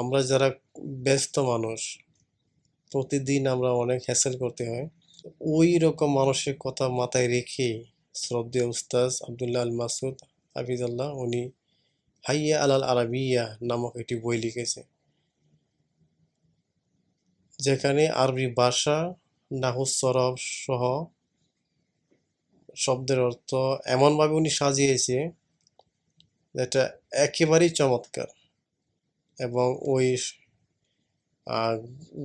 আমরা যারা ব্যস্ত মানুষ, প্রতিদিন আমরা অনেক হ্যাসেল করতে হয়। ওই রকম মানুষের কথা মাথায় রেখে শ্রদ্ধেয় উস্তাজ আবদুল্লাহ আল মাসুদ হাফিজাল্লাহ, উনি হাইয়া আলাল আরাবিয়া নামক একটি বই লিখেছে। যেখানে আরবি ভাষা, নাহুস সরব সহ শব্দের অর্থ এমনভাবে উনি সাজিয়েছে, যেটা একেবারেই চমৎকার। এবং ওই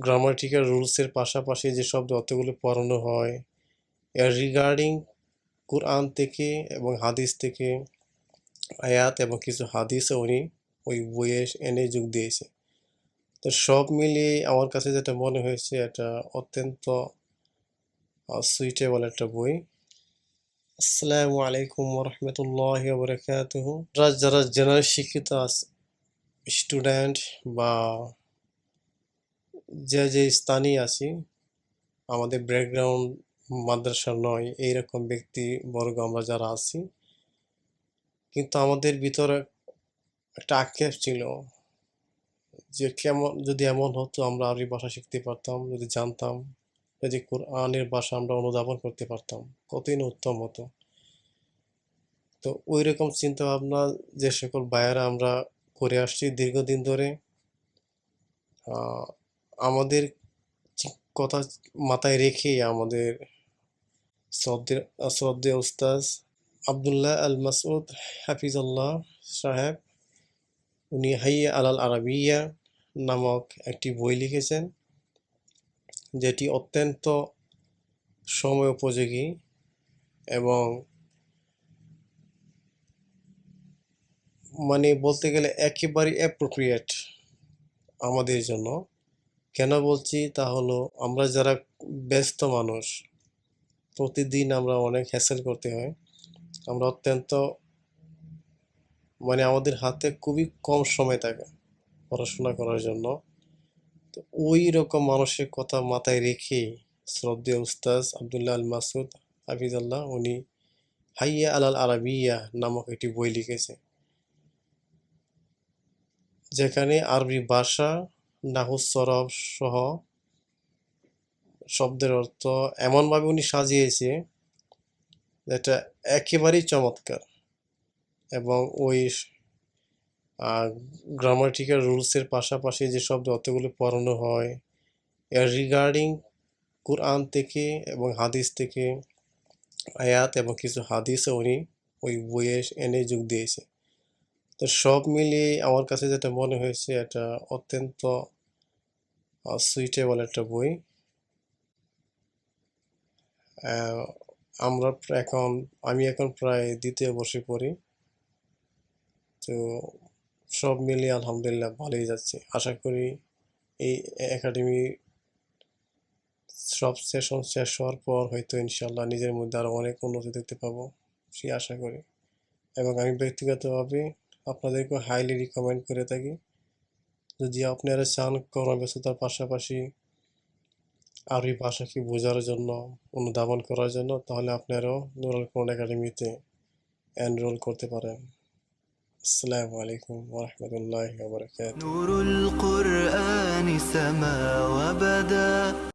গ্রামাটিক্যাল রুলসের পাশাপাশি যে শব্দ অর্থগুলো পড়ানো হয় রিগার্ডিং কুরআন থেকে এবং হাদিস থেকে আয়াত এবং কিছু হাদিসও উনি ওই বইয়ে এনে যোগ দিয়েছে। তো সব মিলিয়ে আমার কাছে যেটা মনে হয়েছে এটা অত্যন্ত সুইটেবল একটা বই। আসসালামু আলাইকুম রহমতুল্লাহ বরকাতুহ। যারা জেনারেল শিক্ষিত আছে স্টুডেন্ট বা যে যে স্থানীয় আছি, আমাদের ব্যাকগ্রাউন্ড মাদ্রাসা নয়, এইরকম ব্যক্তি বর্গ আমরা যারা আছি, কিন্তু আমাদের ভিতরে একটা আক্ষেপ ছিল যে, কেমন, যদি এমন হতো আমরা আরবি ভাষা শিখতে পারতাম, যদি জানতাম যদি কোরআনের ভাষা আমরা অনুধাবন করতে পারতাম, কতই না উত্তম হতো। তো ওই রকম চিন্তাভাবনা যে, সকল বায়ারা আমরা করে আসছি দীর্ঘদিন ধরে। আমাদের কথা মাথায় রেখেই আমাদের শ্রদ্ধে শ্রদ্ধেয় উস্তাজ আবদুল্লাহ আল মাসুদ হাফিজুল্লাহ সাহেব, উনি হাইয়া আলাল আরবিয়া নামক একটি বই লিখেছেন, যেটি অত্যন্ত সময় উপযোগী এবং মানে বলতে গেলে একেবারে অ্যাপ্রোপ্রিয়েট আমাদের জন্য। কেন বলছি? তা হলো আমরা যারা ব্যস্ত মানুষ, প্রতিদিন আমরা অনেক হ্যাসেল করতে হয়। আমরা অত্যন্ত মানে আমাদের হাতে খুবই কম সময় থাকে পড়াশোনা করার জন্য। তো ওই রকম মানুষের কথা মাথায় রেখে শ্রদ্ধেয় উস্তাজ আবদুল্লাহ আল মাসুদ হাফিজাল্লাহ, উনি হাইয়া আলাল আরাবিয়া নামক একটি বই লিখেছে। যেখানে আরবি ভাষা, নাহুস সরব সহ শব্দের অর্থ এমনভাবে উনি সাজিয়েছে যেটা একেবারেই চমৎকার এবং ওই গ্রামাটিক্যাল রুলসের পাশাপাশি যে শব্দ অর্থগুলো পড়ানো হয়, এর রিগার্ডিং কুরআন থেকে এবং হাদিস থেকে, আয়াত এবং কিছু হাদিসও উনি ওই বইয়ে এনে যোগ দিয়েছে। তো সব মিলিয়ে আমার কাছে যেটা মনে হয়েছে, এটা অত্যন্ত সুইটেবল একটা বই। আমরা এখন, আমি এখন প্রায় দ্বিতীয় বর্ষে পড়ি। তো সব মিলিয়ে আলহামদুলিল্লাহ ভালোই যাচ্ছে। আশা করি এই একাডেমি সব সেশন শেষ হওয়ার পর হয়তো ইনশাল্লাহ নিজের মধ্যে আরও অনেক উন্নতি দেখতে পাবো, সেই আশা করি। এবং আমি ব্যক্তিগতভাবে আপনাদেরকে হাইলি রিকমেন্ড করে থাকি যদি আপনারা চান কর্মব্যস্ততার পাশাপাশি আরবি ভাষাকে বোঝার জন্য অনুধাবন করার জন্য তাহলে আপনারাও নুরাল কোরআন একাডেমিতে এনরোল করতে পারেন আসসালামু আলাইকুম ওরহমতুল্লাহ نور القرآن سما وبدا